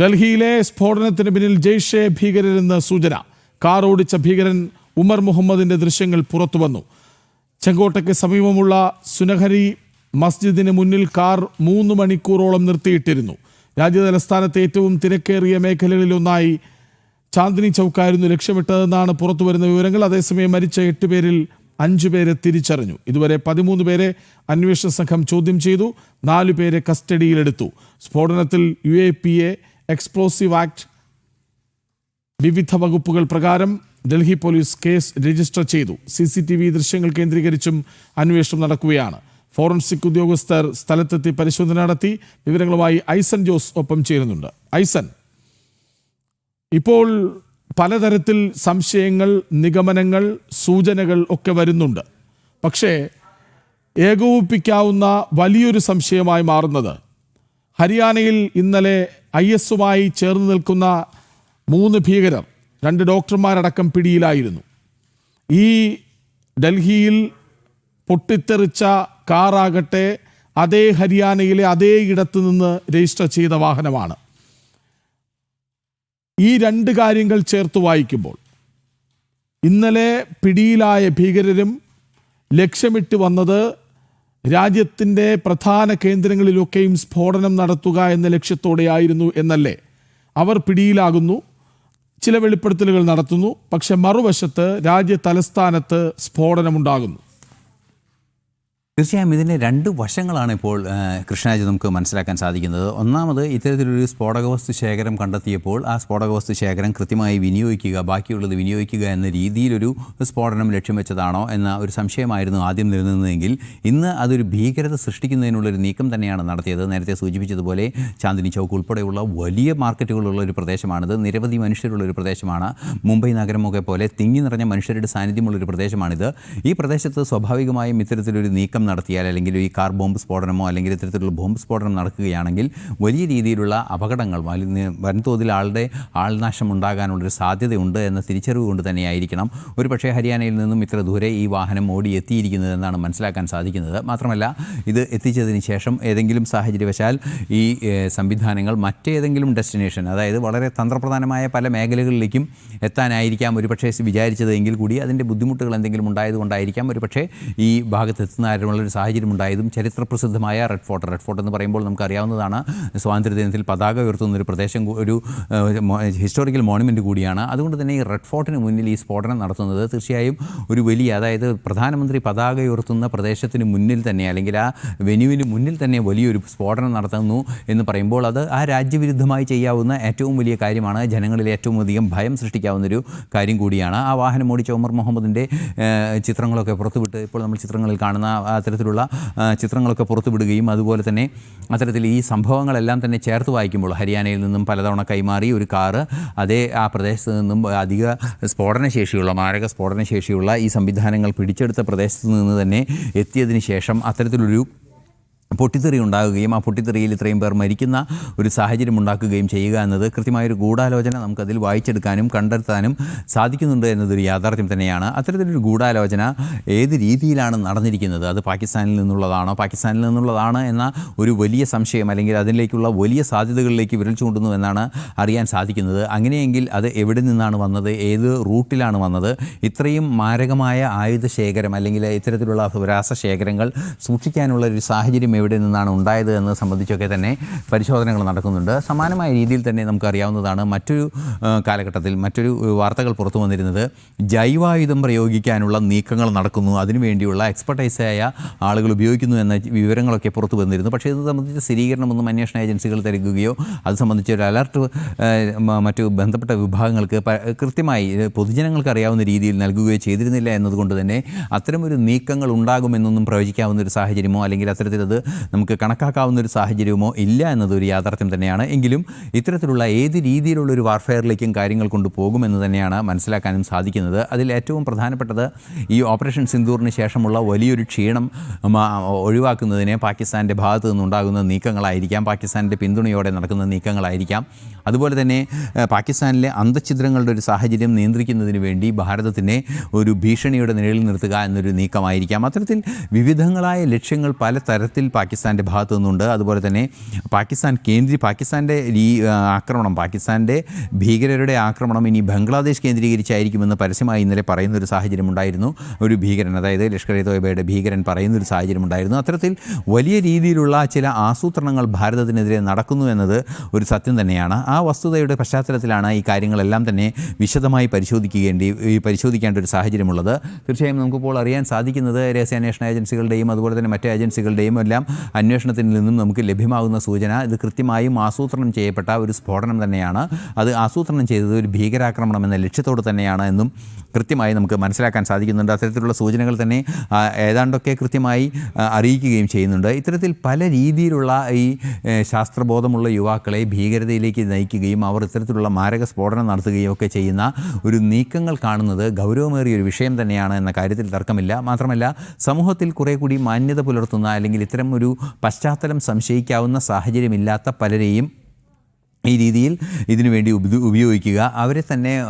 ഡൽഹിയിലെ സ്ഫോടനത്തിന് പിന്നിൽ ജെയ്ഷെ ഭീകരരെന്ന് സൂചന. കാർ ഓടിച്ച ഭീകരൻ ഉമർ മുഹമ്മദിന്റെ ദൃശ്യങ്ങൾ പുറത്തു വന്നു. ചെങ്കോട്ടയ്ക്ക് സമീപമുള്ള സുനഹരി മസ്ജിദിന് മുന്നിൽ കാർ മൂന്ന് മണിക്കൂറോളം നിർത്തിയിട്ടിരുന്നു. രാജ്യതലസ്ഥാനത്തെ ഏറ്റവും തിരക്കേറിയ മേഖലകളിലൊന്നായി ചാന്ദിനി ചൗക്കായിരുന്നു ലക്ഷ്യമിട്ടതെന്നാണ് പുറത്തുവരുന്ന വിവരങ്ങൾ. അതേസമയം മരിച്ച എട്ട് പേരിൽ അഞ്ചു പേരെ തിരിച്ചറിഞ്ഞു. ഇതുവരെ പതിമൂന്ന് പേരെ അന്വേഷണ സംഘം ചോദ്യം ചെയ്തു. നാലു പേരെ കസ്റ്റഡിയിലെടുത്തു. സ്ഫോടനത്തിൽ U A P A explosive act വിവിധ വകുപ്പുകൾ പ്രകാരം ഡൽഹി പോലീസ് കേസ് രജിസ്റ്റർ ചെയ്തു. സി സി ടി വി ദൃശ്യങ്ങൾ കേന്ദ്രീകരിച്ചും അന്വേഷണം നടക്കുകയാണ്. ഫോറൻസിക് ഉദ്യോഗസ്ഥർ സ്ഥലത്തെത്തി പരിശോധന നടത്തി. വിവരങ്ങളുമായി ഐസൻ ജോസ് ഒപ്പം ചേരുന്നുണ്ട്. ഐസൻ ഇപ്പോൾ പലതരത്തിൽ സംശയങ്ങൾ നിഗമനങ്ങൾ സൂചനകൾ ഒക്കെ വരുന്നുണ്ട്. പക്ഷേ ഏകോപിപ്പിക്കാവുന്ന വലിയൊരു സംശയമായി മാറുന്നത് ഹരിയാനയിൽ ഇന്നലെ ഐ എസുമായി ചേർന്ന് നിൽക്കുന്ന മൂന്ന് ഭീകരർ രണ്ട് ഡോക്ടർമാരടക്കം പിടിയിലായിരുന്നു. ഈ ഡൽഹിയിൽ പൊട്ടിത്തെറിച്ച കാറാകട്ടെ അതേ ഹരിയാനയിലെ അതേ ഇടത്ത് നിന്ന് രജിസ്റ്റർ ചെയ്ത വാഹനമാണ്. ഈ രണ്ട് കാര്യങ്ങൾ ചേർത്ത് വായിക്കുമ്പോൾ ഇന്നലെ പിടിയിലായ ഭീകരരും ലക്ഷ്യമിട്ട് വന്നത് രാജ്യത്തിന്റെ പ്രധാന കേന്ദ്രങ്ങളിലൊക്കെയും സ്ഫോടനം നടത്തുക എന്ന ലക്ഷ്യത്തോടെയായിരുന്നു എന്നല്ലേ. അവർ പിടിയിലാകുന്നു ചില വെളിപ്പെടുത്തലുകൾ നടത്തുന്നു പക്ഷെ മറുവശത്ത് രാജ്യ തലസ്ഥാനത്ത് സ്ഫോടനമുണ്ടാകുന്നു. തീർച്ചയായും ഇതിന്റെ രണ്ട് വശങ്ങളാണ് ഇപ്പോൾ കൃഷ്ണാജി നമുക്ക് മനസ്സിലാക്കാൻ സാധിക്കുന്നത്. ഒന്നാമത് ഇത്തരത്തിലൊരു സ്ഫോടക വസ്തു ശേഖരം കണ്ടെത്തിയപ്പോൾ ആ സ്ഫോടക വസ്തു ശേഖരം കൃത്യമായി വിനിയോഗിക്കുക ബാക്കിയുള്ളത് വിനിയോഗിക്കുക എന്ന രീതിയിലൊരു സ്ഫോടനം ലക്ഷ്യം വെച്ചതാണോ എന്ന ഒരു സംശയമായിരുന്നു ആദ്യം നിലനിന്നതെങ്കിൽ ഇന്ന് അതൊരു ഭീകരത സൃഷ്ടിക്കുന്നതിനുള്ളൊരു നീക്കം തന്നെയാണ് നടത്തിയത്. നേരത്തെ സൂചിപ്പിച്ചതുപോലെ ചാന്ദിനി ചൗക്ക് ഉൾപ്പെടെയുള്ള വലിയ മാർക്കറ്റുകളുള്ള ഒരു പ്രദേശമാണിത്. നിരവധി മനുഷ്യരുള്ള ഒരു പ്രദേശമാണ്. മുംബൈ നഗരമൊക്കെ പോലെ തിങ്ങി നിറഞ്ഞ മനുഷ്യരുടെ സാന്നിധ്യമുള്ള ഒരു പ്രദേശമാണിത്. ഈ പ്രദേശത്ത് സ്വാഭാവികമായും ഇത്തരത്തിലൊരു നീക്കം നടത്തിയാൽ അല്ലെങ്കിൽ ഈ കാർ ബോംബ് സ്ഫോടനമോ അല്ലെങ്കിൽ ഇത്തരത്തിലുള്ള ബോംബ് സ്ഫോടനം നടക്കുകയാണെങ്കിൽ വലിയ രീതിയിലുള്ള അപകടങ്ങൾ വൻതോതിൽ ആളുടെ ആൾനാശം ഉണ്ടാകാനുള്ളൊരു സാധ്യതയുണ്ട് എന്ന തിരിച്ചറിവ് കൊണ്ട് തന്നെയായിരിക്കണം. ഒരു പക്ഷേ ഹരിയാനയിൽ നിന്നും ഇത്ര ദൂരെ ഈ വാഹനം ഓടി എത്തിയിരിക്കുന്നത് എന്നാണ് മനസ്സിലാക്കാൻ സാധിക്കുന്നത്. മാത്രമല്ല ഇത് എത്തിച്ചതിന് ശേഷം ഏതെങ്കിലും സാഹചര്യവശാൽ ഈ സംവിധാനങ്ങൾ മറ്റേതെങ്കിലും ഡെസ്റ്റിനേഷൻ അതായത് വളരെ തന്ത്രപ്രധാനമായ പല മേഖലകളിലേക്കും എത്താനായിരിക്കാം. ഒരു പക്ഷേ വിചാരിച്ചതെങ്കിൽ കൂടി അതിന്റെ ബുദ്ധിമുട്ടുകൾ എന്തെങ്കിലും ഉണ്ടായതുകൊണ്ടായിരിക്കാം. ഒരു പക്ഷേ ഈ ഭാഗത്ത് എത്തുന്നതിനുള്ളൊരു സാഹചര്യം ഉണ്ടായതും ചരിത്രപ്രസിദ്ധമായ റെഡ് ഫോർട്ട്. റെഡ് ഫോർട്ട് എന്ന് പറയുമ്പോൾ നമുക്കറിയാവുന്നതാണ് സ്വാതന്ത്ര്യദിനത്തിൽ പതാക ഉയർത്തുന്ന ഒരു പ്രദേശം ഒരു ഹിസ്റ്റോറിക്കൽ മോണുമെന്റ് കൂടിയാണ്. അതുകൊണ്ട് തന്നെ ഈ റെഡ് ഫോർട്ടിന് മുന്നിൽ ഈ സ്ഫോടനം നടത്തുന്നത് തീർച്ചയായും ഒരു വലിയ അതായത് പ്രധാനമന്ത്രി പതാക ഉയർത്തുന്ന പ്രദേശത്തിന് മുന്നിൽ തന്നെ അല്ലെങ്കിൽ ആ വെന്യൂവിന് മുന്നിൽ തന്നെ വലിയൊരു സ്ഫോടനം നടത്തുന്നു എന്ന് പറയുമ്പോൾ അത് ആ രാജ്യവിരുദ്ധമായി ചെയ്യാവുന്ന ഏറ്റവും വലിയ കാര്യമാണ്. ജനങ്ങളിൽ ഏറ്റവും അധികം ഭയം സൃഷ്ടിക്കാവുന്നൊരു കാര്യം കൂടിയാണ്. ആ വാഹനം ഓടിച്ച ഉമർ മുഹമ്മദിന്റെ ചിത്രങ്ങളൊക്കെ പുറത്തുവിട്ട് ഇപ്പോൾ നമ്മൾ ചിത്രങ്ങളിൽ കാണുന്ന അത്തരത്തിലുള്ള ചിത്രങ്ങളൊക്കെ പുറത്തുവിടുകയും അതുപോലെ തന്നെ അത്തരത്തിൽ ഈ സംഭവങ്ങളെല്ലാം തന്നെ ചേർത്ത് വായിക്കുമ്പോൾ ഹരിയാനയിൽ നിന്നും പലതവണ കൈമാറി ഒരു കാറ് അതേ ആ പ്രദേശത്ത് നിന്നും അധിക സ്ഫോടനശേഷിയുള്ള മാരക സ്ഫോടനശേഷിയുള്ള ഈ സംവിധാനങ്ങൾ പിടിച്ചെടുത്ത പ്രദേശത്ത് നിന്ന് തന്നെ എത്തിയതിന് ശേഷം അത്തരത്തിലൊരു പൊട്ടിത്തെറി ഉണ്ടാകുകയും ആ പൊട്ടിത്തെറിയിൽ ഇത്രയും പേർ മരിക്കുന്ന ഒരു സാഹചര്യം ഉണ്ടാക്കുകയും ചെയ്യുക എന്നത് കൃത്യമായൊരു ഗൂഢാലോചന നമുക്കതിൽ വായിച്ചെടുക്കാനും കണ്ടെത്താനും സാധിക്കുന്നുണ്ട് എന്നതൊരു യാഥാർത്ഥ്യം തന്നെയാണ്. അത്തരത്തിലൊരു ഗൂഢാലോചന ഏത് രീതിയിലാണ് നടന്നിരിക്കുന്നത്? അത് പാകിസ്ഥാനിൽ നിന്നുള്ളതാണോ? പാകിസ്ഥാനിൽ നിന്നുള്ളതാണ് എന്ന ഒരു വലിയ സംശയം അല്ലെങ്കിൽ അതിലേക്കുള്ള വലിയ സാധ്യതകളിലേക്ക് വിരൽ ചൂണ്ടുന്നു എന്നാണ് അറിയാൻ സാധിക്കുന്നത്. അങ്ങനെയെങ്കിൽ അത് എവിടെ നിന്നാണ് വന്നത്? ഏത് റൂട്ടിലാണ് വന്നത്? ഇത്രയും മാരകമായ ആയുധ ശേഖരം അല്ലെങ്കിൽ ഇത്തരത്തിലുള്ള രാസശേഖരങ്ങൾ സൂക്ഷിക്കാനുള്ള ഒരു സാഹചര്യം എവിടെ നിന്നാണ് ഉണ്ടായത് എന്നത് സംബന്ധിച്ചൊക്കെ തന്നെ പരിശോധനകൾ നടക്കുന്നുണ്ട്. സമാനമായ രീതിയിൽ തന്നെ നമുക്കറിയാവുന്നതാണ് മറ്റൊരു കാലഘട്ടത്തിൽ മറ്റൊരു വാർത്തകൾ പുറത്തു വന്നിരുന്നത്. ജൈവായുധം പ്രയോഗിക്കാനുള്ള നീക്കങ്ങൾ നടക്കുന്നു. അതിനുവേണ്ടിയുള്ള എക്സ്പെർട്ടൈസായ ആളുകൾ ഉപയോഗിക്കുന്നു എന്ന വിവരങ്ങളൊക്കെ പുറത്തു വന്നിരുന്നു. പക്ഷേ ഇത് സംബന്ധിച്ച സ്ഥിരീകരണമൊന്നും അന്വേഷണ ഏജൻസികൾ തരികയോ അത് സംബന്ധിച്ച് ഒരു അലർട്ട് മറ്റു ബന്ധപ്പെട്ട വിഭാഗങ്ങൾക്ക് കൃത്യമായി പൊതുജനങ്ങൾക്ക് അറിയാവുന്ന രീതിയിൽ നൽകുകയോ ചെയ്തിരുന്നില്ല എന്നതുകൊണ്ട് തന്നെ അത്തരമൊരു നീക്കങ്ങൾ ഉണ്ടാകുമെന്നൊന്നും പ്രവചിക്കാവുന്ന ഒരു സാഹചര്യമോ അല്ലെങ്കിൽ അത്തരത്തിലത് നമുക്ക് കണക്കാക്കാവുന്ന ഒരു സാഹചര്യമോ ഇല്ല എന്നതൊരു യാഥാർത്ഥ്യം തന്നെയാണ്. എങ്കിലും ഇത്തരത്തിലുള്ള ഏത് രീതിയിലുള്ളൊരു വാർഫെയറിലേക്കും കാര്യങ്ങൾ കൊണ്ടുപോകുമെന്ന് തന്നെയാണ് മനസ്സിലാക്കാനും സാധിക്കുന്നത്. അതിൽ ഏറ്റവും പ്രധാനപ്പെട്ടത് ഈ ഓപ്പറേഷൻ സിന്ദൂറിന് ശേഷമുള്ള വലിയൊരു ക്ഷീണം ഒഴിവാക്കുന്നതിന് പാകിസ്ഥാന്റെ ഭാഗത്തു നിന്നുണ്ടാകുന്ന നീക്കങ്ങളായിരിക്കാം. പാകിസ്ഥാന്റെ പിന്തുണയോടെ നടക്കുന്ന നീക്കങ്ങളായിരിക്കാം. അതുപോലെ തന്നെ പാകിസ്ഥാനിലെ അന്തഛിദ്രങ്ങളുടെ ഒരു സാഹചര്യം നിയന്ത്രിക്കുന്നതിന് വേണ്ടി ഭാരതത്തിനെ ഒരു ഭീഷണിയുടെ നിഴലിൽ നിർത്തുക എന്നൊരു നീക്കമായിരിക്കാം. അത്തരത്തിൽ വിവിധങ്ങളായ ലക്ഷ്യങ്ങൾ പല തരത്തിൽ പാകിസ്ഥാന്റെ ഭാഗത്തു നിന്നുണ്ട്. അതുപോലെ തന്നെ പാകിസ്ഥാൻ കേന്ദ്രീ പാകിസ്ഥാന്റെ ആക്രമണം പാകിസ്ഥാന്റെ ഭീകരരുടെ ആക്രമണം ഇനി ബംഗ്ലാദേശ് കേന്ദ്രീകരിച്ചായിരിക്കുമെന്ന് പരസ്യമായി ഇന്നലെ പറയുന്ന ഒരു സാഹചര്യം ഉണ്ടായിരുന്നു. ഒരു ഭീകരൻ അതായത് ലഷ്കർ ഇ തോയബയുടെ ഭീകരൻ പറയുന്ന ഒരു സാഹചര്യം ഉണ്ടായിരുന്നു. അത്തരത്തിൽ വലിയ രീതിയിലുള്ള ചില ആസൂത്രണങ്ങൾ ഭാരതത്തിനെതിരെ നടക്കുന്നു എന്നത് ഒരു സത്യം തന്നെയാണ്. ആ വസ്തുതയുടെ പശ്ചാത്തലത്തിലാണ് ഈ കാര്യങ്ങളെല്ലാം തന്നെ വിശദമായി പരിശോധിക്കേണ്ടി പരിശോധിക്കേണ്ട ഒരു സാഹചര്യമുള്ളത്. തീർച്ചയായും നമുക്കിപ്പോൾ അറിയാൻ സാധിക്കുന്നത് രഹസ്യാന്വേഷണ ഏജൻസികളുടെയും അതുപോലെ തന്നെ മറ്റ് ഏജൻസികളുടെയും എല്ലാം അന്വേഷണത്തിൽ നിന്നും നമുക്ക് ലഭ്യമാകുന്ന സൂചന. ഇത് കൃത്യമായും ആസൂത്രണം ചെയ്യപ്പെട്ട ഒരു സ്ഫോടനം തന്നെയാണ്. അത് ആസൂത്രണം ചെയ്തത് ഒരു ഭീകരാക്രമണം എന്ന ലക്ഷ്യത്തോട് തന്നെയാണ് എന്നും കൃത്യമായി നമുക്ക് മനസ്സിലാക്കാൻ സാധിക്കുന്നുണ്ട്. അത്തരത്തിലുള്ള സൂചനകൾ തന്നെ ഏതാണ്ടൊക്കെ കൃത്യമായി അറിയിക്കുകയും ചെയ്യുന്നുണ്ട്. ഇത്തരത്തിൽ പല രീതിയിലുള്ള ഈ ശാസ്ത്രബോധമുള്ള യുവാക്കളെ ഭീകരതയിലേക്ക് നയിക്കുകയും അവർ ഇത്തരത്തിലുള്ള മാരക സ്ഫോടനം നടത്തുകയും ഒക്കെ ചെയ്യുന്ന ഒരു നീക്കങ്ങൾ കാണുന്നത് ഗൗരവമേറിയ ഒരു വിഷയം തന്നെയാണ് എന്ന കാര്യത്തിൽ തർക്കമില്ല. മാത്രമല്ല സമൂഹത്തിൽ കുറേ കൂടി മാന്യത പുലർത്തുന്ന അല്ലെങ്കിൽ ഇത്തരം ഒരു പശ്ചാത്തലം സംശയിക്കാവുന്ന സാഹചര്യമില്ലാത്ത പലരെയും ഈ രീതിയിൽ ഇതിനു വേണ്ടി ഉപ- ഉപയോഗിക്കുക. അവരെ തന്നെ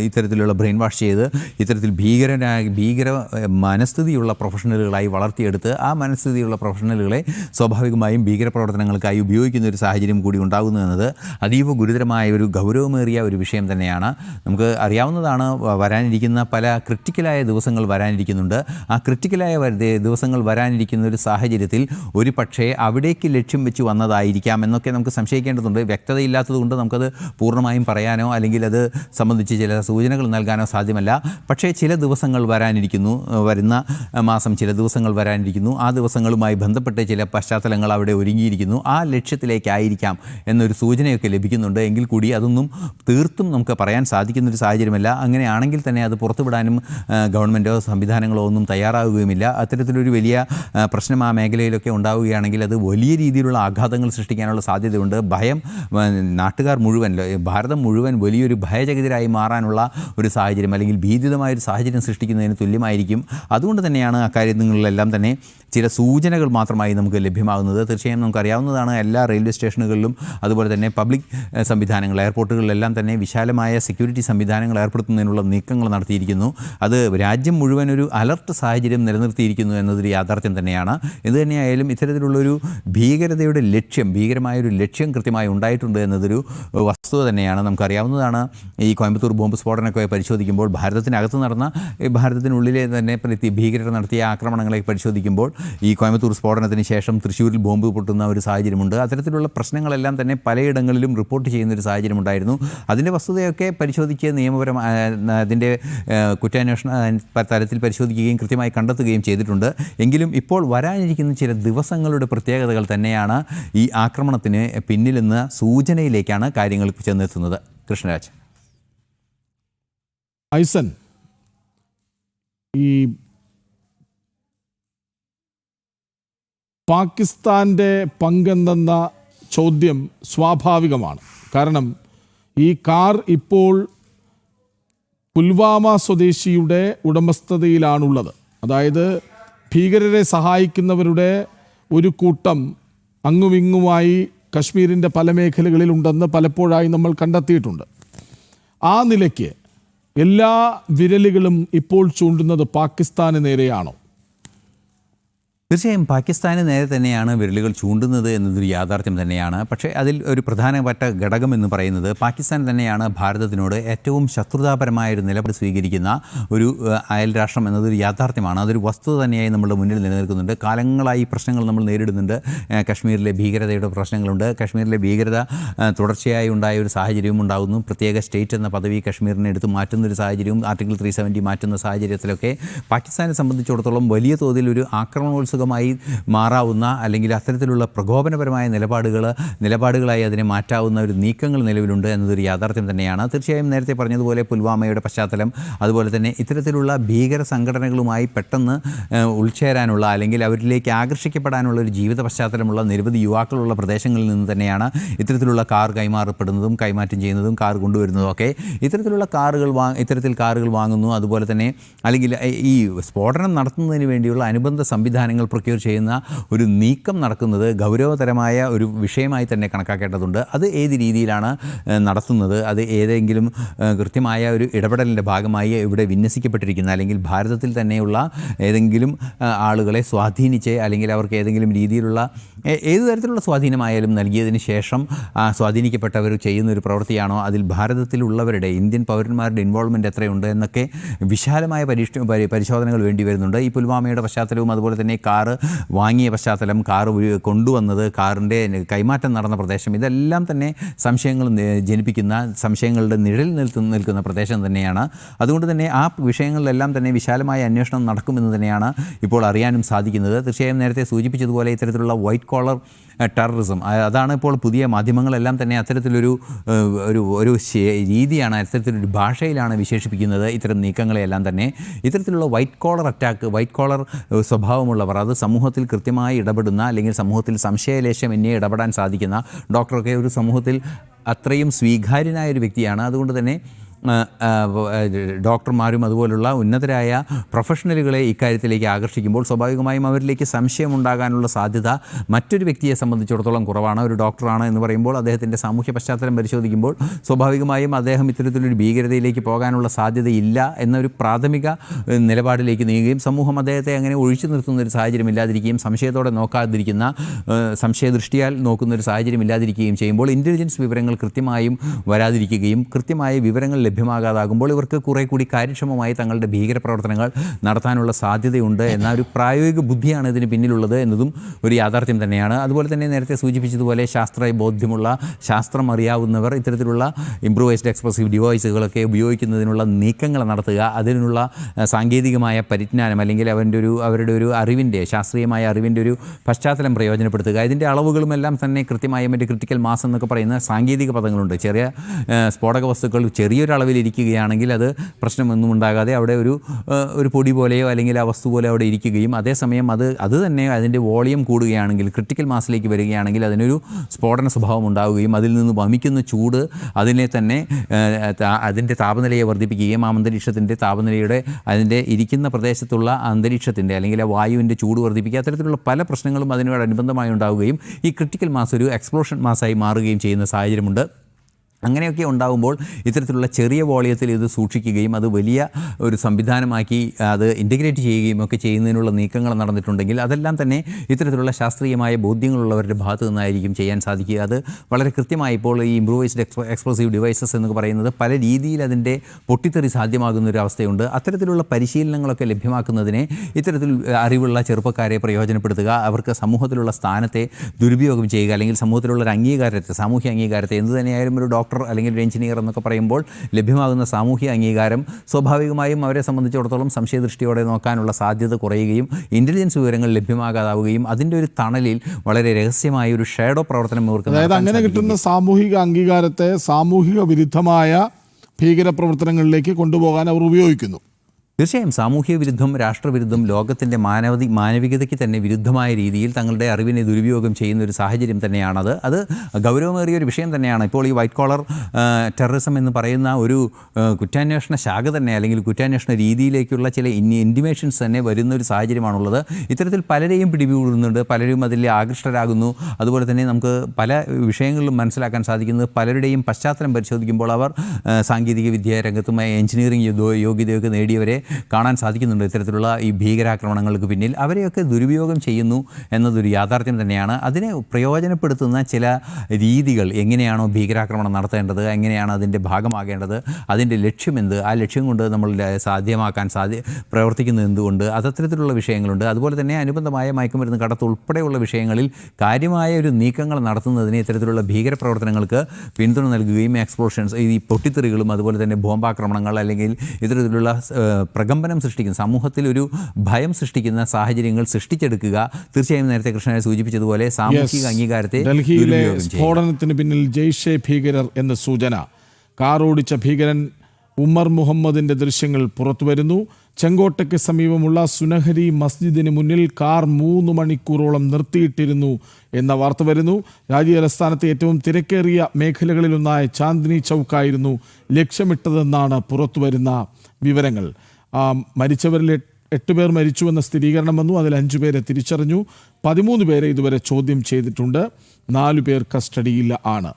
ഇത്തരത്തിലുള്ള ബ്രെയിൻ വാഷ് ചെയ്ത് ഇത്തരത്തിൽ ഭീകരനായ ഭീകര മനസ്ഥിതിയുള്ള പ്രൊഫഷണലുകളായി വളർത്തിയെടുത്ത് ആ മനസ്ഥിതിയുള്ള പ്രൊഫഷണലുകളെ സ്വാഭാവികമായും ഭീകരപ്രവർത്തനങ്ങൾക്കായി ഉപയോഗിക്കുന്ന ഒരു സാഹചര്യം കൂടി ഉണ്ടാകുന്നു എന്നത് അതീവ ഗുരുതരമായ ഒരു ഗൗരവമേറിയ ഒരു വിഷയം തന്നെയാണ്. നമുക്ക് അറിയാവുന്നതാണ് വരാനിരിക്കുന്ന പല ക്രിട്ടിക്കലായ ദിവസങ്ങൾ വരാനിരിക്കുന്നുണ്ട്. ആ ക്രിട്ടിക്കലായ ദിവസങ്ങൾ വരാനിരിക്കുന്ന ഒരു സാഹചര്യത്തിൽ ഒരു പക്ഷേ അവിടേക്ക് ലക്ഷ്യം വെച്ച് വന്നതായിരിക്കാം എന്നൊക്കെ നമുക്ക് സംശയിക്കേണ്ടതുണ്ട്. വ്യക്തതയില്ലാത്തത് കൊണ്ട് നമുക്കത് പൂർണമായും പറയാനോ അല്ലെങ്കിൽ അത് സംബന്ധിച്ച് ചില സൂചനകൾ നൽകാനോ സാധ്യമല്ല. പക്ഷേ ചില ദിവസങ്ങൾ വരാനിരിക്കുന്നു. വരുന്ന മാസം ചില ദിവസങ്ങൾ വരാനിരിക്കുന്നു. ആ ദിവസങ്ങളുമായി ബന്ധപ്പെട്ട് ചില പശ്ചാത്തലങ്ങൾ അവിടെ ഒരുങ്ങിയിരിക്കുന്നു. ആ ലക്ഷ്യത്തിലേക്കായിരിക്കാം എന്നൊരു സൂചനയൊക്കെ ലഭിക്കുന്നുണ്ട്. എങ്കിൽ കൂടി അതൊന്നും തീർത്തും നമുക്ക് പറയാൻ സാധിക്കുന്നൊരു സാഹചര്യമല്ല. അങ്ങനെയാണെങ്കിൽ തന്നെ അത് പുറത്തുവിടാനും ഗവൺമെന്റോ സംവിധാനങ്ങളോ ഒന്നും തയ്യാറാവുകയുമില്ല. അത്തരത്തിലൊരു വലിയ പ്രശ്നം ആ മേഖലയിലൊക്കെ ഉണ്ടാവുകയാണെങ്കിൽ അത് വലിയ രീതിയിലുള്ള ആഘാതങ്ങൾ സൃഷ്ടിക്കാനുള്ള സാധ്യതയുണ്ട്. ഭയം നാട്ടുകാർ മുഴുവൻ ഭാരതം മുഴുവൻ വലിയൊരു ഭയചകിതരായി മാറാനുള്ള ഒരു സാഹചര്യം അല്ലെങ്കിൽ ഭീതിതമായൊരു സാഹചര്യം സൃഷ്ടിക്കുന്നതിന് തുല്യമായിരിക്കും. അതുകൊണ്ട് തന്നെയാണ് അക്കാര്യങ്ങളിലെല്ലാം തന്നെ ചില സൂചനകൾ മാത്രമായി നമുക്ക് ലഭ്യമാകുന്നത്. തീർച്ചയായും നമുക്കറിയാവുന്നതാണ് എല്ലാ റെയിൽവേ സ്റ്റേഷനുകളിലും അതുപോലെ തന്നെ പബ്ലിക് സംവിധാനങ്ങൾ എയർപോർട്ടുകളിലെല്ലാം തന്നെ വിശാലമായ സെക്യൂരിറ്റി സംവിധാനങ്ങൾ ഏർപ്പെടുത്തുന്നതിനുള്ള നീക്കങ്ങൾ നടത്തിയിരിക്കുന്നു. അത് രാജ്യം മുഴുവൻ ഒരു അലർട്ട് സാഹചര്യം നിലനിർത്തിയിരിക്കുന്നു എന്നതൊരു യാഥാർത്ഥ്യം തന്നെയാണ്. ഇത് തന്നെയായാലും ഇത്തരത്തിലുള്ളൊരു ഭീകരതയുടെ ലക്ഷ്യം ഭീകരമായൊരു ലക്ഷ്യം കൃത്യമായി ഉണ്ടായിട്ടുണ്ട് എന്നതൊരു വസ്തുത തന്നെയാണ്. നമുക്കറിയാവുന്നതാണ് ഈ കോയമ്പത്തൂർ ബോംബ് സ്ഫോടനമൊക്കെ പരിശോധിക്കുമ്പോൾ ഭാരതത്തിനകത്ത് നടന്ന ഭാരതത്തിനുള്ളിലെ തന്നെ ഭീകരർ നടത്തിയ ആക്രമണങ്ങളെ പരിശോധിക്കുമ്പോൾ ഈ കോയമ്പത്തൂർ സ്ഫോടനത്തിന് ശേഷം തൃശ്ശൂരിൽ ബോംബ് പൊട്ടുന്ന ഒരു സാഹചര്യമുണ്ട്. അത്തരത്തിലുള്ള പ്രശ്നങ്ങളെല്ലാം തന്നെ പലയിടങ്ങളിലും റിപ്പോർട്ട് ചെയ്യുന്ന ഒരു സാഹചര്യം ഉണ്ടായിരുന്നു അതിന്റെ വസ്തുതയൊക്കെ പരിശോധിച്ച് നിയമപരമായ അതിന്റെ കുറ്റാന്വേഷണ തലത്തിൽ പരിശോധിക്കുകയും കൃത്യമായി കണ്ടെത്തുകയും ചെയ്തിട്ടുണ്ട്. എങ്കിലും ഇപ്പോൾ വരാനിരിക്കുന്ന ചില ദിവസങ്ങളുടെ പ്രത്യേകതകൾ തന്നെയാണ് ഈ ആക്രമണത്തിന് പിന്നിലെന്ന സൂചനയിലേക്കാണ് കാര്യങ്ങൾ ചെന്നെത്തുന്നത്. കൃഷ്ണരാജ് ഐസൻ. ഈ പാകിസ്ഥാന്റെ പങ്കെന്തെന്ന ചോദ്യം സ്വാഭാവികമാണ്. കാരണം ഈ കാർ ഇപ്പോൾ പുൽവാമ സ്വദേശിയുടെ ഉടമസ്ഥതയിലാണുള്ളത്. അതായത് ഭീകരരെ സഹായിക്കുന്നവരുടെ ഒരു കൂട്ടം അങ്ങുമിങ്ങുമായി കശ്മീരിന്റെ പല മേഖലകളിലുണ്ടെന്ന് പലപ്പോഴായി നമ്മൾ കണ്ടെത്തിയിട്ടുണ്ട്. ആ നിലയ്ക്ക് എല്ലാ വിരലുകളും ഇപ്പോൾ ചൂണ്ടുന്നത് പാകിസ്ഥാന് നേരെയാണോ? തീർച്ചയായും പാകിസ്ഥാന് നേരെ തന്നെയാണ് വിരലുകൾ ചൂണ്ടുന്നത് എന്നതൊരു യാഥാർത്ഥ്യം തന്നെയാണ്. പക്ഷേ അതിൽ ഒരു പ്രധാനപ്പെട്ട ഘടകം എന്ന് പറയുന്നത് പാകിസ്ഥാൻ തന്നെയാണ് ഭാരതത്തിനോട് ഏറ്റവും ശത്രുതാപരമായ ഒരു നിലപാട് സ്വീകരിക്കുന്ന ഒരു അയൽ രാഷ്ട്രം എന്നതൊരു യാഥാർത്ഥ്യമാണ്. അതൊരു വസ്തുത തന്നെയായി നമ്മുടെ മുന്നിൽ നിലനിൽക്കുന്നുണ്ട്. കാലങ്ങളായി പ്രശ്നങ്ങൾ നമ്മൾ നേരിടുന്നുണ്ട്. കാശ്മീരിലെ ഭീകരതയുടെ പ്രശ്നങ്ങളുണ്ട്. കശ്മീരിലെ ഭീകരത തുടർച്ചയായി ഉണ്ടായ ഒരു സാഹചര്യവും ഉണ്ടാകുന്നു. പ്രത്യേക സ്റ്റേറ്റ് എന്ന പദവി കശ്മീരിനെ എടുത്ത് മാറ്റുന്ന ഒരു സാഹചര്യവും ആർട്ടിക്കിൾ ത്രീ സെവന്റി മാറ്റുന്ന സാഹചര്യത്തിലൊക്കെ പാകിസ്ഥാനെ സംബന്ധിച്ചിടത്തോളം വലിയ തോതിൽ ഒരു ആക്രമണോത്സുകമായി മാറാവുന്ന അല്ലെങ്കിൽ അത്തരത്തിലുള്ള പ്രകോപനപരമായ നിലപാടുകൾ നിലപാടുകളായി അതിനെ മാറ്റാവുന്ന ഒരു നീക്കങ്ങൾ നിലവിലുണ്ട് എന്നതൊരു യാഥാർത്ഥ്യം തന്നെയാണ്. തീർച്ചയായും നേരത്തെ പറഞ്ഞതുപോലെ പുൽവാമയുടെ പശ്ചാത്തലം അതുപോലെ തന്നെ ഇത്തരത്തിലുള്ള ഭീകര സംഘടനകളുമായി പെട്ടെന്ന് ഉൾച്ചേരാനുള്ള അല്ലെങ്കിൽ അവരിലേക്ക് ആകർഷിക്കപ്പെടാനുള്ള ഒരു ജീവിത പശ്ചാത്തലമുള്ള നിരവധി യുവാക്കളുള്ള പ്രദേശങ്ങളിൽ നിന്ന് തന്നെയാണ് ഇത്തരത്തിലുള്ള കാർ കൈമാറപ്പെടുന്നതും കൈമാറ്റം ചെയ്യുന്നതും കാർ കൊണ്ടുവരുന്നതും ഒക്കെ. ഇത്തരത്തിലുള്ള കാറുകൾ വാ ഇത്തരത്തിൽ കാറുകൾ വാങ്ങുന്നു. അതുപോലെ തന്നെ അല്ലെങ്കിൽ ഈ സ്ഫോടനം നടത്തുന്നതിന് വേണ്ടിയുള്ള അനുബന്ധ സംവിധാനങ്ങൾ പ്രൊക്യൂർ ചെയ്യുന്ന ഒരു നീക്കം നടക്കുന്നത് ഗൗരവതരമായ ഒരു വിഷയമായി തന്നെ കണക്കാക്കേണ്ടതുണ്ട്. അത് ഏത് രീതിയിലാണ് നടത്തുന്നത്? അത് ഏതെങ്കിലും കൃത്യമായ ഒരു ഇടപെടലിന്റെ ഭാഗമായി ഇവിടെ വിന്യസിക്കപ്പെട്ടിരിക്കുന്ന അല്ലെങ്കിൽ ഭാരതത്തിൽ തന്നെയുള്ള ഏതെങ്കിലും ആളുകളെ സ്വാധീനിച്ച് അല്ലെങ്കിൽ അവർക്ക് ഏതെങ്കിലും രീതിയിലുള്ള ഏത് തരത്തിലുള്ള സ്വാധീനമായാലും നൽകിയതിന് ശേഷം സ്വാധീനിക്കപ്പെട്ടവർ ചെയ്യുന്ന ഒരു പ്രവൃത്തിയാണോ? അതിൽ ഭാരതത്തിലുള്ളവരുടെ ഇന്ത്യൻ പൗരന്മാരുടെ ഇൻവോൾവ്മെന്റ് എത്രയുണ്ട് എന്നൊക്കെ വിശാലമായ പരീക്ഷ പരിശോധനകൾ വേണ്ടി വരുന്നുണ്ട്. ഈ പുൽവാമയുടെ പശ്ചാത്തലവും അതുപോലെ തന്നെ കാറ് വാങ്ങിയ പശ്ചാത്തലം കാർ കൊണ്ടുവന്നത് കാറിന്റെ കൈമാറ്റം നടന്ന പ്രദേശം. ഇതെല്ലാം തന്നെ സംശയങ്ങൾ ജനിപ്പിക്കുന്ന സംശയങ്ങളുടെ നിഴൽ നിൽക്കുന്ന നിൽക്കുന്ന പ്രദേശം തന്നെയാണ്. അതുകൊണ്ട് തന്നെ ആ വിഷയങ്ങളിലെല്ലാം തന്നെ വിശാലമായ അന്വേഷണം നടക്കുമെന്ന് തന്നെയാണ് ഇപ്പോൾ അറിയാനും സാധിക്കുന്നത്. തീർച്ചയായും നേരത്തെ സൂചിപ്പിച്ചതുപോലെ ഇത്തരത്തിലുള്ള വൈറ്റ് കോളർ ടെററിസം അതാണ് ഇപ്പോൾ പുതിയ മാധ്യമങ്ങളെല്ലാം തന്നെ അത്തരത്തിലൊരു ഒരു ഒരു രീതിയാണ് അത്തരത്തിലൊരു ഭാഷയിലാണ് വിശേഷിപ്പിക്കുന്നത് ഇത്തരം നീക്കങ്ങളെയെല്ലാം തന്നെ. ഇത്തരത്തിലുള്ള white collar attack white collar സ്വഭാവമുള്ളവർ അത് സമൂഹത്തിൽ കൃത്യമായി ഇടപെടുന്ന അല്ലെങ്കിൽ സമൂഹത്തിൽ സംശയലേശം എന്നെ ഇടപെടാൻ സാധിക്കുന്ന ഡോക്ടറൊക്കെ ഒരു സമൂഹത്തിൽ അത്രയും സ്വീകാര്യനായ ഒരു വ്യക്തിയാണ്. അതുകൊണ്ട് തന്നെ ഡോക്ടർമാരും അതുപോലുള്ള ഉന്നതരായ പ്രൊഫഷണലുകളെ ഇക്കാര്യത്തിലേക്ക് ആകർഷിക്കുമ്പോൾ സ്വാഭാവികമായും അവരിലേക്ക് സംശയമുണ്ടാകാനുള്ള സാധ്യത മറ്റൊരു വ്യക്തിയെ സംബന്ധിച്ചിടത്തോളം കുറവാണ്. ഒരു ഡോക്ടറാണ് എന്ന് പറയുമ്പോൾ അദ്ദേഹത്തിന്റെ സാമൂഹ്യ പശ്ചാത്തലം പരിശോധിക്കുമ്പോൾ സ്വാഭാവികമായും അദ്ദേഹം ഇത്തരത്തിലൊരു ഭീകരതയിലേക്ക് പോകാനുള്ള സാധ്യതയില്ല എന്നൊരു പ്രാഥമിക നിലപാടിലേക്ക് നീങ്ങുകയും സമൂഹം അദ്ദേഹത്തെ അങ്ങനെ ഒഴിച്ചു നിർത്തുന്ന ഒരു സാഹചര്യം ഇല്ലാതിരിക്കുകയും സംശയത്തോടെ നോക്കാതിരിക്കുന്ന സംശയദൃഷ്ടിയാൽ നോക്കുന്ന ഒരു സാഹചര്യം ഇല്ലാതിരിക്കുകയും ചെയ്യുമ്പോൾ ഇന്റലിജൻസ് വിവരങ്ങൾ കൃത്യമായും വരാതിരിക്കുകയും കൃത്യമായ വിവരങ്ങൾ ലഭ്യമാകാതാകുമ്പോൾ ഇവർക്ക് കുറേ കൂടി കാര്യക്ഷമമായി തങ്ങളുടെ ഭീകരപ്രവർത്തനങ്ങൾ നടത്താനുള്ള സാധ്യതയുണ്ട് എന്ന ഒരു പ്രായോഗിക ബുദ്ധിയാണ് ഇതിന് പിന്നിലുള്ളത് എന്നതും ഒരു യാഥാർത്ഥ്യം തന്നെയാണ്. അതുപോലെ തന്നെ നേരത്തെ സൂചിപ്പിച്ചതുപോലെ ശാസ്ത്ര ബോധ്യമുള്ള ശാസ്ത്രം അറിയാവുന്നവർ ഇത്തരത്തിലുള്ള ഇംപ്രൂവൈസ്ഡ് എക്സ്പ്രസീവ് ഡിവൈസുകളൊക്കെ ഉപയോഗിക്കുന്നതിനുള്ള നീക്കങ്ങൾ നടത്തുക അതിനുള്ള സാങ്കേതികമായ പരിജ്ഞാനം അല്ലെങ്കിൽ അവന്റെ ഒരു അവരുടെ ഒരു അറിവിന്റെ ശാസ്ത്രീയമായ അറിവിന്റെ ഒരു പശ്ചാത്തലം പ്രയോജനപ്പെടുത്തുക. ഇതിന്റെ അളവുകളും എല്ലാം തന്നെ കൃത്യമായ മറ്റേ ക്രിട്ടിക്കൽ മാസ് എന്നൊക്കെ പറയുന്ന സാങ്കേതിക പദങ്ങളുണ്ട്. ചെറിയ സ്ഫോടക വസ്തുക്കൾ ചെറിയൊരു അളവിൽ ഇരിക്കുകയാണെങ്കിൽ അത് പ്രശ്നമൊന്നും ഉണ്ടാകാതെ അവിടെ ഒരു ഒരു പൊടി പോലെയോ അല്ലെങ്കിൽ ആ വസ്തു പോലെ അവിടെ ഇരിക്കുകയും അതേസമയം അത് അത് തന്നെ അതിന്റെ വോളിയം കൂടുകയാണെങ്കിൽ ക്രിട്ടിക്കൽ മാസിലേക്ക് വരികയാണെങ്കിൽ അതിനൊരു സ്ഫോടന സ്വഭാവം ഉണ്ടാവുകയും അതിൽ നിന്ന് വമിക്കുന്ന ചൂട് അതിനെ തന്നെ അതിന്റെ താപനിലയെ വർദ്ധിപ്പിക്കുകയും ആ അന്തരീക്ഷത്തിന്റെ താപനിലയുടെ അതിന്റെ ഇരിക്കുന്ന പ്രദേശത്തുള്ള അന്തരീക്ഷത്തിന്റെ അല്ലെങ്കിൽ ആ വായുവിന്റെ ചൂട് വർദ്ധിപ്പിക്കുക അത്തരത്തിലുള്ള പല പ്രശ്നങ്ങളും അതിനോടനുബന്ധമായി ഉണ്ടാവുകയും ഈ ക്രിട്ടിക്കൽ മാസ് ഒരു എക്സ്പ്ലോഷൻ മാസായി മാറുകയും ചെയ്യുന്ന സാഹചര്യമുണ്ട്. അങ്ങനെയൊക്കെ ഉണ്ടാകുമ്പോൾ ഇത്തരത്തിലുള്ള ചെറിയ വോളിയത്തിൽ ഇത് സൂക്ഷിക്കുകയും അത് വലിയ ഒരു സംവിധാനമാക്കി അത് ഇന്റഗ്രേറ്റ് ചെയ്യുകയും ഒക്കെ ചെയ്യുന്നതിനുള്ള നീക്കങ്ങൾ നടന്നിട്ടുണ്ടെങ്കിൽ അതെല്ലാം തന്നെ ഇത്തരത്തിലുള്ള ശാസ്ത്രീയമായ ബോധ്യങ്ങളുള്ളവരുടെ ഭാഗത്തു നിന്നായിരിക്കും ചെയ്യാൻ സാധിക്കുക. അത് വളരെ കൃത്യമായി ഇപ്പോൾ ഈ ഇംപ്രൂവൈസ്ഡ് എക്സ്പ്ലോസീവ് ഡിവൈസസ് എന്ന് പറയുന്നത് പല രീതിയിൽ അതിന്റെ പൊട്ടിത്തെറി സാധ്യമാകുന്ന ഒരു അവസ്ഥയുണ്ട് അത്തരത്തിലുള്ള പരിശീലനങ്ങളൊക്കെ ലഭ്യമാക്കുന്നതിനെ ഇത്തരത്തിൽ അറിവുള്ള ചെറുപ്പക്കാരെ പ്രയോജനപ്പെടുത്തുക അവർക്ക് സമൂഹത്തിലുള്ള സ്ഥാനത്തെ ദുരുപയോഗം ചെയ്യുക അല്ലെങ്കിൽ സമൂഹത്തിലുള്ള ഒരു അംഗീകാരത്തെ സാമൂഹ്യ അംഗീകാരത്തെ എന്ത് തന്നെയായാലും ഒരു ഡോക്ടർ അല്ലെങ്കിൽ ഒരു എഞ്ചിനീയർ എന്നൊക്കെ പറയുമ്പോൾ ലഭ്യമാകുന്ന സാമൂഹ്യ അംഗീകാരം സ്വാഭാവികമായും അവരെ സംബന്ധിച്ചിടത്തോളം സംശയദൃഷ്ടിയോടെ നോക്കാനുള്ള സാധ്യത കുറയുകയും ഇന്റലിജൻസ് വിവരങ്ങൾ ലഭ്യമാകാതാവുകയും അതിന്റെ ഒരു തണലിൽ വളരെ രഹസ്യമായ ഒരു ഷേഡോ പ്രവർത്തനം ഇവർക്ക് അതായത് അങ്ങനെ കിട്ടുന്ന സാമൂഹിക അംഗീകാരത്തെ സാമൂഹിക വിരുദ്ധമായ ഭീകരപ്രവർത്തനങ്ങളിലേക്ക് കൊണ്ടുപോകാൻ അവർ ഉപയോഗിക്കുന്നു. തീർച്ചയായും സാമൂഹ്യ വിരുദ്ധം രാഷ്ട്രവിരുദ്ധം ലോകത്തിന്റെ മാനവതി മാനവികതയ്ക്ക് തന്നെ വിരുദ്ധമായ രീതിയിൽ തങ്ങളുടെ അറിവിനെ ദുരുപയോഗം ചെയ്യുന്ന ഒരു സാഹചര്യം തന്നെയാണത്. അത് ഗൗരവമേറിയ ഒരു വിഷയം തന്നെയാണ്. ഇപ്പോൾ ഈ വൈറ്റ് കോളർ ടെററിസം എന്ന് പറയുന്ന ഒരു കുറ്റാന്വേഷണ ശാഖ തന്നെ അല്ലെങ്കിൽ കുറ്റാന്വേഷണ രീതിയിലേക്കുള്ള ചില ഇന്റിമേഷൻസ് തന്നെ വരുന്ന ഒരു സാഹചര്യമാണുള്ളത്. ഇത്തരത്തിൽ പലരെയും പിടികൂടുന്നുണ്ട്. പലരും അതിൽ ആകൃഷ്ടരാകുന്നു. അതുപോലെ തന്നെ നമുക്ക് പല വിഷയങ്ങളിലും മനസ്സിലാക്കാൻ സാധിക്കുന്നത് പലരുടെയും പശ്ചാത്തലം പരിശോധിക്കുമ്പോൾ അവർ സാങ്കേതിക വിദ്യ രംഗത്തും എഞ്ചിനീയറിംഗ് യോഗ്യതയൊക്കെ നേടിയവരെ കാണാൻ സാധിക്കുന്നുണ്ട്. ഇത്തരത്തിലുള്ള ഈ ഭീകരാക്രമണങ്ങൾക്ക് പിന്നിൽ അവരെയൊക്കെ ദുരുപയോഗം ചെയ്യുന്നു എന്നതൊരു യാഥാർത്ഥ്യം തന്നെയാണ്. അതിനെ പ്രയോജനപ്പെടുത്തുന്ന ചില രീതികൾ എങ്ങനെയാണോ ഭീകരാക്രമണം നടത്തേണ്ടത് എങ്ങനെയാണ് അതിന്റെ ഭാഗമാകേണ്ടത് അതിന്റെ ലക്ഷ്യമെന്ത് ആ ലക്ഷ്യം കൊണ്ട് നമ്മൾ സാധ്യമാക്കാൻ സാധ്യ പ്രവർത്തിക്കുന്നത് എന്തുകൊണ്ട് അതത്തരത്തിലുള്ള വിഷയങ്ങളുണ്ട്. അതുപോലെ തന്നെ അനുബന്ധമായ മയക്കുമരുന്ന് കടത്ത് ഉൾപ്പെടെയുള്ള വിഷയങ്ങളിൽ കാര്യമായ ഒരു നീക്കങ്ങൾ നടത്തുന്നതിന് ഇത്തരത്തിലുള്ള ഭീകരപ്രവർത്തനങ്ങൾക്ക് പിന്തുണ നൽകുകയും എക്സ്പ്ലോഷൻസ് ഈ പൊട്ടിത്തെറികളും അതുപോലെ തന്നെ ബോംബാക്രമണങ്ങൾ അല്ലെങ്കിൽ ഇത്തരത്തിലുള്ള പ്രകമ്പനം സൃഷ്ടിക്കുന്ന സമൂഹത്തിൽ ഒരു ഭയം സൃഷ്ടിക്കുന്ന സാഹചര്യങ്ങൾ സൃഷ്ടിച്ചെടുക്കുക തീർച്ചയായും നേരത്തെ കൃഷ്ണനെ സൂചിപ്പിച്ചതുപോലെ സാമൂഹിക അംഗീകാരത്തെ ഡൽഹിയിലെ സ്ഫോടനത്തിന് പിന്നിൽ ജെയ്ഷെ ഭീകരർ എന്ന സൂചന. കാർ ഓടിച്ച ഭീകരൻ ഉമർ മുഹമ്മദിന്റെ ദൃശ്യങ്ങൾ പുറത്തുവരുന്നു ചെങ്കോട്ടയ്ക്ക് സമീപമുള്ള സുനഹരി മസ്ജിദിന് മുന്നിൽ കാർ മൂന്ന് മണിക്കൂറോളം നിർത്തിയിട്ടിരുന്നു എന്ന വാർത്ത വരുന്നു. രാജ്യ തലസ്ഥാനത്തെ ഏറ്റവും തിരക്കേറിയ മേഖലകളിലൊന്നായ ചാന്ദിനി ചൗക്കായിരുന്നു ലക്ഷ്യമിട്ടതെന്നാണ് പുറത്തുവരുന്ന വിവരങ്ങൾ. മരിച്ചവരിൽ എട്ട് എട്ട് പേർ മരിച്ചുവെന്ന സ്ഥിരീകരണം വന്നു. അതിൽ അഞ്ചു പേരെ തിരിച്ചറിഞ്ഞു. പതിമൂന്ന് പേരെ ഇതുവരെ ചോദ്യം ചെയ്തിട്ടുണ്ട്. നാലു പേർ കസ്റ്റഡിയിൽ ആണ്.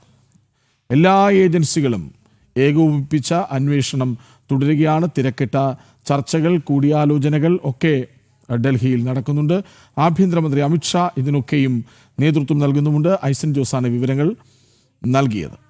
എല്ലാ ഏജൻസികളും ഏകോപിപ്പിച്ച അന്വേഷണം തുടരുകയാണ്. തിരക്കിട്ട ചർച്ചകൾ കൂടിയാലോചനകൾ ഒക്കെ ഡൽഹിയിൽ നടക്കുന്നുണ്ട്. ആഭ്യന്തരമന്ത്രി അമിത്ഷാ ഇതിനൊക്കെയും നേതൃത്വം നൽകുന്നുമുണ്ട്. ഐസൻ ജോസാണ് വിവരങ്ങൾ നൽകിയത്.